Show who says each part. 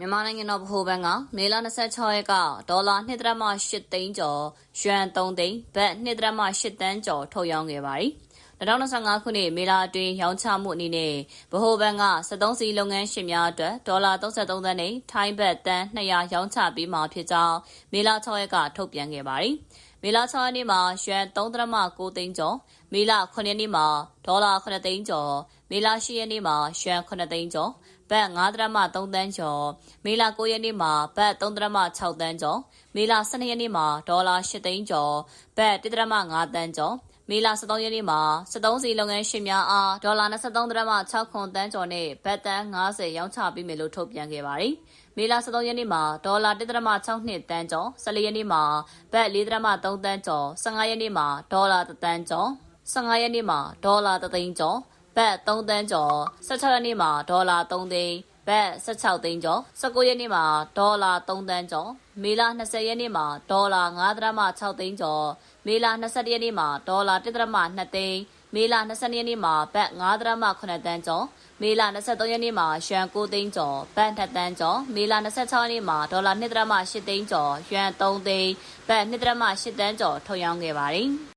Speaker 1: မြန်မာနိုင်ငံတော်ဗဟိုဘဏ်ကမေလ26ရက်ကဒေါ်လာ2.8သိန်းကျော်၊ယွမ်3သိန်း၊ဘတ်2.8တန်းကျော်ထုတ်ရောင်းခဲ့ပါတယ်။2025ခုနှစ်မေလအတွင်းရောင်းချမှုအနေနဲ့ဗဟိုဘဏ်က73စီလုပ်ငန်းရှင်များအတွက်ဒေါ်လာ33သန်းနဲ့ထိုင်းဘတ်တန်း200ရောင်းချပေးမှာဖြစ်ကြောင်းမေလ6ရက်ကထုတ်ပြန်ခဲ့ပါတယ်။ မေလ6ရက်နေ့မှာယွမ်3.9သိန်းကျော်မေလ9ရက်နေ့မှာဒေါ်လာ9သိန်းကျော်မေလ10ရက်နေ့မှာယွမ်9သိန်းကျော်ဘတ်9.3တန်းကျော်မေလ9ရက်နေ့မှာဘတ်3.6တန်းကျော်မေလ12ရက်နေ့မှာဒေါ်လာ8သိန်းကျော်ဘတ်1.5တန်းကျော် မေလ13ရက်နေ့မှာ73စီလုပ်ငန်းရှင်များအားဒေါ်လာ23.6ခွန်တန်းကျော်နဲ့ဘတ်တန်း90ရောင်းချပေးမယ်လို့ထုတ်ပြန်ခဲ့ပါတယ်။မေလ13ရက်နေ့မှာဒေါ်လာ1.62တန်းကျော်14ရက်နေ့မှာဘတ်4.3တန်းကျော်15ရက်နေ့မှာဒေါ်လာ1တန်းကျော်15ရက်နေ့မှာဒေါ်လာ3သိန်းကျော်ဘတ်3တန်းကျော်16ရက်နေ့မှာဒေါ်လာ3သိန်း ဘတ်16သိန်းကျော်19ရက်နေ့မှာဒေါ်လာ3တန်းကျော်မေလ20ရက်နေ့မှာဒေါ်လာ9.6သိန်းကျော်မေလ21ရက်နေ့မှာဒေါ်လာ1.2သိန်းမေလ22ရက်နေ့မှာဘတ်9.8တန်းကျော်မေလ23ရက်နေ့မှာရွှန်9သိန်းကျော်ဘတ်2တန်းကျော်မေလ26ရက်နေ့မှာဒေါ်လာ2.8သိန်းကျော်ရွှန်3သိန်းဘတ်2.8တန်းကျော်ထုတ်ရောင်းခဲ့ပါတယ်